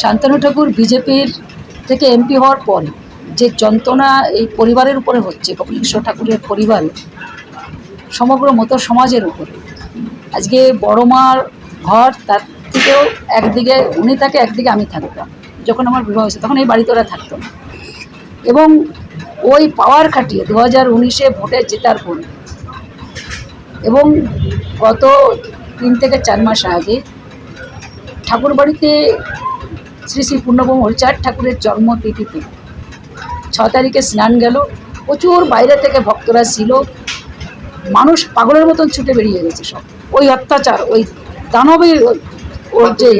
শান্তনু ঠাকুর বিজেপির থেকে এমপি হওয়ার পর যে যন্ত্রণা এই পরিবারের উপরে হচ্ছে, কপিলেশ্বর ঠাকুরের পরিবার, সমগ্র মতো সমাজের উপরে। আজকে বড় মার ঘর তার থেকেও একদিকে, উনি থাকে একদিকে, আমি থাকতাম। যখন আমার বিবাহ হয়েছে, তখন এই বাড়িতে ওরা থাকতো। না এবং ওই পাওয়ার খাটিয়ে দু হাজার উনিশে ভোটে জেতার পর এবং গত তিন থেকে চার মাস আগে ঠাকুর বাড়িতে শ্রী শ্রী পূর্ণব্রহ্ম হরিচাঁদ ঠাকুরের জন্মতিথিতে। ছ তারিখে স্নান গেল প্রচুর বাইরে থেকে ভক্তরা ছিল। মানুষ পাগলের মতন ছুটে বেরিয়ে গেছে সব। ওই অত্যাচার ওই দানবের ওর যে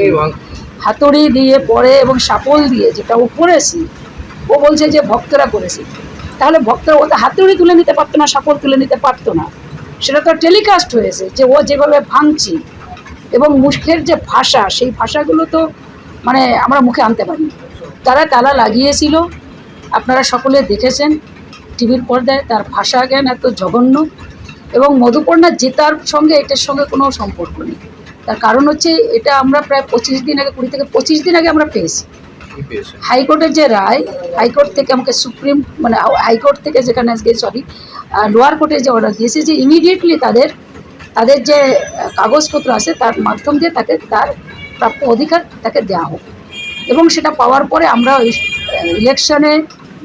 হাতুড়ি দিয়ে পরে এবং সাপল দিয়ে যেটা ও করেছে ও বলছে যে ভক্তরা করেছে। তাহলে ভক্তরা ও তো হাতুড়ি তুলে নিতে পারতো না সাপল তুলে নিতে পারতো না। সেটা তো টেলিকাস্ট হয়েছে যে ও যেভাবে ভাঙছে এবং মুখের যে ভাষা সেই ভাষাগুলো তো মানে আমরা মুখে আনতে পারি। তারা তালা লাগিয়েছিল আপনারা সকলে দেখেছেন টিভির পর্দায় তার ভাষা জ্ঞান এত জঘন্য এবং মধুপর্ণা জেতার সঙ্গে এটার সঙ্গে কোনো সম্পর্ক নেই। তার কারণ হচ্ছে এটা আমরা প্রায় পঁচিশ দিন আগে কুড়ি থেকে পঁচিশ দিন আগে আমরা পেয়েছি। হাইকোর্টের যে রায় হাইকোর্ট থেকে আমাকে সুপ্রিম মানে হাইকোর্ট থেকে যেখানে আজকে সরি লোয়ার কোর্টে যে অর্ডার দিয়েছে যে ইমিডিয়েটলি তাদের তাদের যে কাগজপত্র আছে তার মাধ্যম দিয়ে তাকে তার প্রাপ্য অধিকার তাকে দেওয়া হোক। এবং সেটা পাওয়ার পরে আমরা ইলেকশনে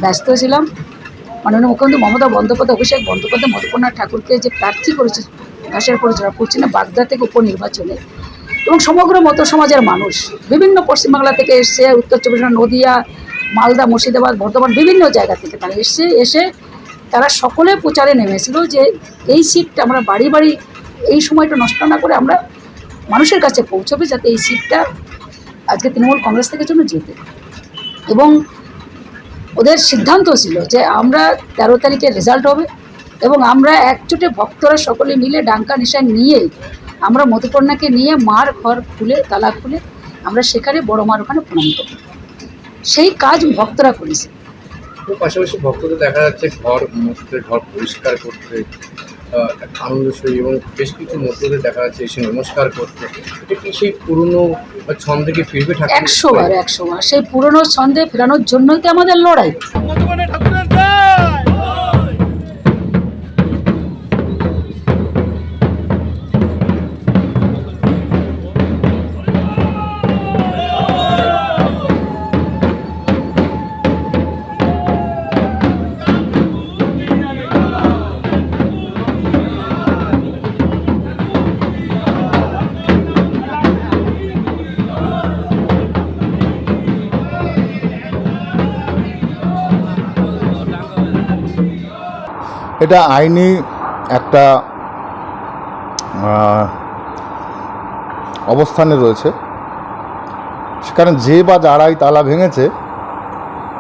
ব্যস্ত ছিলাম। মাননীয় মুখ্যমন্ত্রী মমতা বন্দ্যোপাধ্যায়, অভিষেক বন্দ্যোপাধ্যায় মধুপর্ণা ঠাকুরকে যে প্রার্থী করেছে ঘাসের পরিচালনা করছে না, বাগদা থেকে উপনির্বাচনে। এবং সমগ্র মতো সমাজের মানুষ, বিভিন্ন পশ্চিমবাংলা থেকে এসছে উত্তর চব্বিশ নদিয়া, মালদা, মুর্শিদাবাদ, বর্ধমান, বিভিন্ন জায়গা থেকে তারা এসছে এসে তারা সকলে প্রচারে নেমেছিল যে এই সিটটা আমরা বাড়ি বাড়ি এই সময়টা নষ্ট না করে আমরা মানুষের কাছে পৌঁছবে যাতে এই সিটটা আজকে তৃণমূল কংগ্রেস থেকে জন্য যেতে এবং ওদের সিদ্ধান্ত ছিল যে আমরা তেরো তারিখে রেজাল্ট হবে এবং আমরা একজোটে ভক্তরা সকলে মিলে ডাঙ্কা নিশান নিয়ে আমরা মধুপর্ণাকে নিয়ে মার ঘর খুলে, তালা খুলে আমরা সেখানে বড় মার ওখানে প্রণাম করব। সেই কাজ ভক্তরা করেছে। পাশাপাশি ভক্তদের দেখা যাচ্ছে ঘর ঘর পরিষ্কার করতে আনন্দসই এবং বেশ কিছু মধ্যদের দেখা যাচ্ছে এসে নমস্কার করতে। এটা কি সেই পুরনো ছন্দকে ছন্দে কি ফিরবে ঠাকুর? একশো বার একশো বার। সেই পুরনো ছন্দে ফেরানোর জন্যই তো আমাদের লড়াই। এটা আইনি একটা অবস্থানে রয়েছে। সেখানে যে বা যারাই তালা ভেঙেছে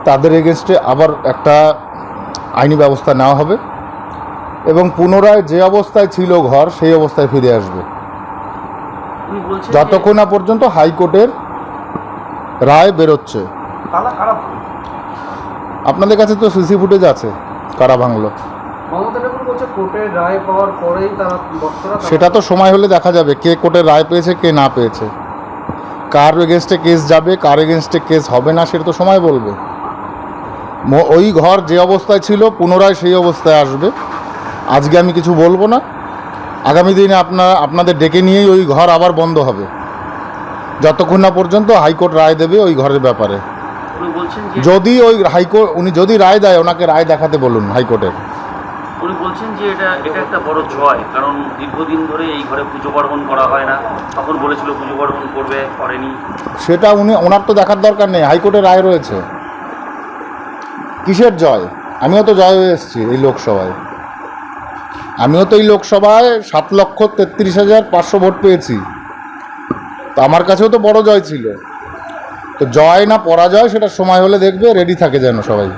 তাদের এগেনস্টে আবার একটা আইনি ব্যবস্থা নেওয়া হবে এবং পুনরায় যে অবস্থায় ছিল ঘর সেই অবস্থায় ফিরে আসবে। যতক্ষণ না পর্যন্ত হাইকোর্টের রায় বেরোচ্ছে? আপনাদের কাছে তো সিসি ফুটেজ আছে কারা ভাঙলো? মমতা ঠাকুর বলছে কোর্টের রায় পাওয়ার পরেই তারা ভক্তরা সেটা তো সময় হলে দেখা যাবে কে কোর্টের রায় পেয়েছে কে না পেয়েছে। কার এগেনস্টে কেস যাবে কার এগেনস্টে কেস হবে না সেটা তো সময় বলবে। ওই ঘর যে অবস্থায় ছিল পুনরায় সেই অবস্থায় আসবে। আজকে আমি কিছু বলব না। আগামী দিনে আপনার আপনাদের ডেকে নিয়েই ওই ঘর আবার বন্ধ হবে। যতক্ষণ না পর্যন্ত হাইকোর্ট রায় দেবে ওই ঘরের ব্যাপারে। উনি বলছেন যে যদি ওই হাইকোর্ট উনি যদি রায় দেয় ওনাকে রায় দেখাতে বলুন হাইকোর্টের। উনি বলছেন যে এটা এটা একটা বড় জয়, কারণ দীর্ঘদিন ধরে এই ঘরে পুজো পার্বণ করা হয় না। তখন বলেছিল পুজো পার্বণ করবে, করেনি। সেটা উনি, ওনার তো দেখার দরকার নেই হাইকোর্টের রায় রয়েছে। কিসের জয়? আমিও তো জয় হয়ে এসেছি এই লোকসভায়। আমিও তো এই লোকসভায় সাত লক্ষ তেত্রিশ হাজার পাঁচশো ভোট পেয়েছি। তো আমার কাছেও তো বড় জয় ছিল। তো জয় না পরাজয়, সেটা সময় হলে দেখবে রেডি থাকে যেন সবাই।